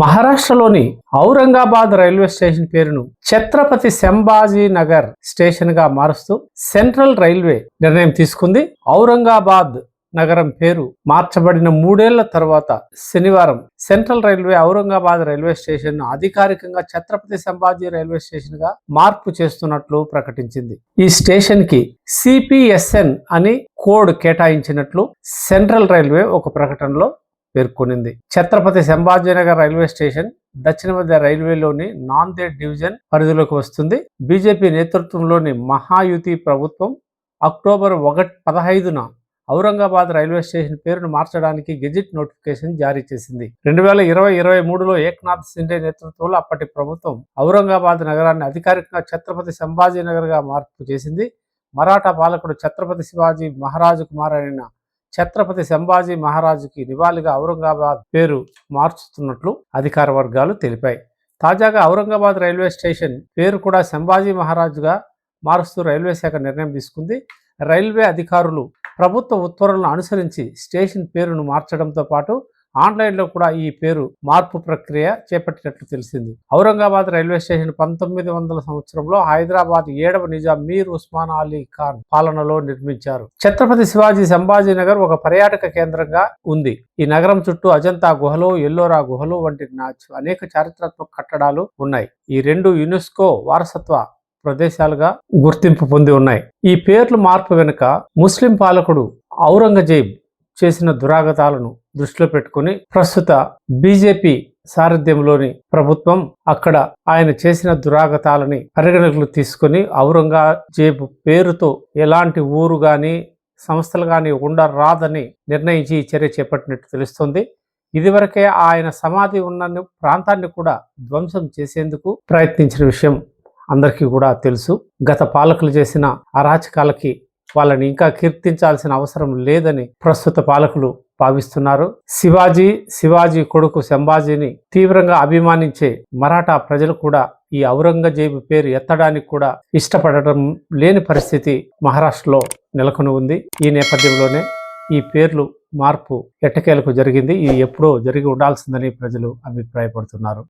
మహారాష్ట్రలోని Aurangabad railway station పేరును ఛత్రపతి సంభాజీ నగర్ స్టేషన్గా మారుస్తూ సెంట్రల్ రైల్వే నిర్ణయం తీసుకుంది. ఔరంగాబాద్ నగరం పేరు మార్చబడిన మూడేళ్ళ తర్వాత శనివారం సెంట్రల్ రైల్వే ఔరంగాబాద్ రైల్వే స్టేషన్ను అధికారికంగా ఛత్రపతి సంభాజీ రైల్వే స్టేషన్గా మార్పు చేస్తున్నట్లు ప్రకటించింది. ఈ స్టేషన్కి సిపిఎస్ఎన్ అని కోడ్ కేటాయించినట్లు సెంట్రల్ రైల్వే ఒక ప్రకటనలో పేర్కొనింది. ఛత్రపతి సంభాజీనగర్ రైల్వే స్టేషన్ దక్షిణ మధ్య రైల్వేలోని నాందేడ్ డివిజన్ పరిధిలోకి వస్తుంది. బీజేపీ నేతృత్వంలోని మహాయుతి ప్రభుత్వం అక్టోబర్ ఒకటి పదహైదున ఔరంగాబాద్ రైల్వే స్టేషన్ పేరును మార్చడానికి గెజిట్ నోటిఫికేషన్ జారీ చేసింది. రెండు వేల ఇరవై ఇరవై మూడులో ఏక్నాథ్ సిండే నేతృత్వంలో అప్పటి ప్రభుత్వం ఔరంగాబాద్ నగరాన్ని అధికారికంగా ఛత్రపతి సంభాజీనగర్గా మార్పు చేసింది. మరాఠా పాలకుడు ఛత్రపతి శివాజీ మహారాజు అయిన ఛత్రపతి సంభాజీ మహారాజుకి నివాళిగా ఔరంగాబాద్ పేరు మార్చుతున్నట్లు అధికార వర్గాలు తెలిపాయి. తాజాగా ఔరంగాబాద్ రైల్వే స్టేషన్ పేరు కూడా సంభాజీ మహారాజుగా మారుస్తూ రైల్వే శాఖ నిర్ణయం తీసుకుంది. రైల్వే అధికారులు ప్రభుత్వ ఉత్తర్వులను అనుసరించి స్టేషన్ పేరును మార్చడంతో పాటు ఆన్లైన్లో కూడా ఈ పేరు మార్పు ప్రక్రియ చేపట్టినట్లు తెలిసింది. ఔరంగాబాద్ రైల్వే స్టేషన్ పంతొమ్మిది వందల సంవత్సరంలో హైదరాబాద్ ఏడవ నిజాం మీర్ ఉస్మాన్ అలీ ఖాన్ పాలనలో నిర్మించారు. ఛత్రపతి శివాజీ సంభాజీ నగర్ ఒక పర్యాటక కేంద్రంగా ఉంది. ఈ నగరం చుట్టూ అజంతా గుహలు ఎల్లోరా గుహలు వంటి అనేక చారిత్రాత్మక కట్టడాలు ఉన్నాయి. ఈ రెండు యునెస్కో వారసత్వ ప్రదేశాలుగా గుర్తింపు పొంది ఉన్నాయి. ఈ పేర్లు మార్పు వెనుక ముస్లిం పాలకుడు ఔరంగజేబ్ చేసిన దురాగతాలను దృష్టిలో పెట్టుకుని ప్రస్తుత బీజేపీ సారథ్యంలోని ప్రభుత్వం అక్కడ ఆయన చేసిన దురాగతాలని పరిగణకులు తీసుకుని ఔరంగజేబు పేరుతో ఎలాంటి ఊరు కానీ సంస్థలు కానీ ఉండరాదని నిర్ణయించి ఈ చర్య చేపట్టినట్టు తెలుస్తుంది. ఇదివరకే ఆయన సమాధి ఉన్న ప్రాంతాన్ని కూడా ధ్వంసం చేసేందుకు ప్రయత్నించిన విషయం అందరికీ కూడా తెలుసు. గత పాలకులు చేసిన అరాచకాలకి వాళ్ళని ఇంకా కీర్తించాల్సిన అవసరం లేదని ప్రస్తుత పాలకులు భావిస్తున్నారు. శివాజీ శివాజీ కొడుకు సంభాజీని తీవ్రంగా అభిమానించే మరాఠా ప్రజలు కూడా ఈ ఔరంగజేబు పేరు ఎత్తడానికి కూడా ఇష్టపడటం లేని పరిస్థితి మహారాష్ట్రలో నెలకొని ఉంది. ఈ నేపథ్యంలోనే ఈ పేర్లు మార్పు ఎట్టకేలకు జరిగింది. ఇది ఎప్పుడో జరిగి ఉండాల్సిందని ప్రజలు అభిప్రాయపడుతున్నారు.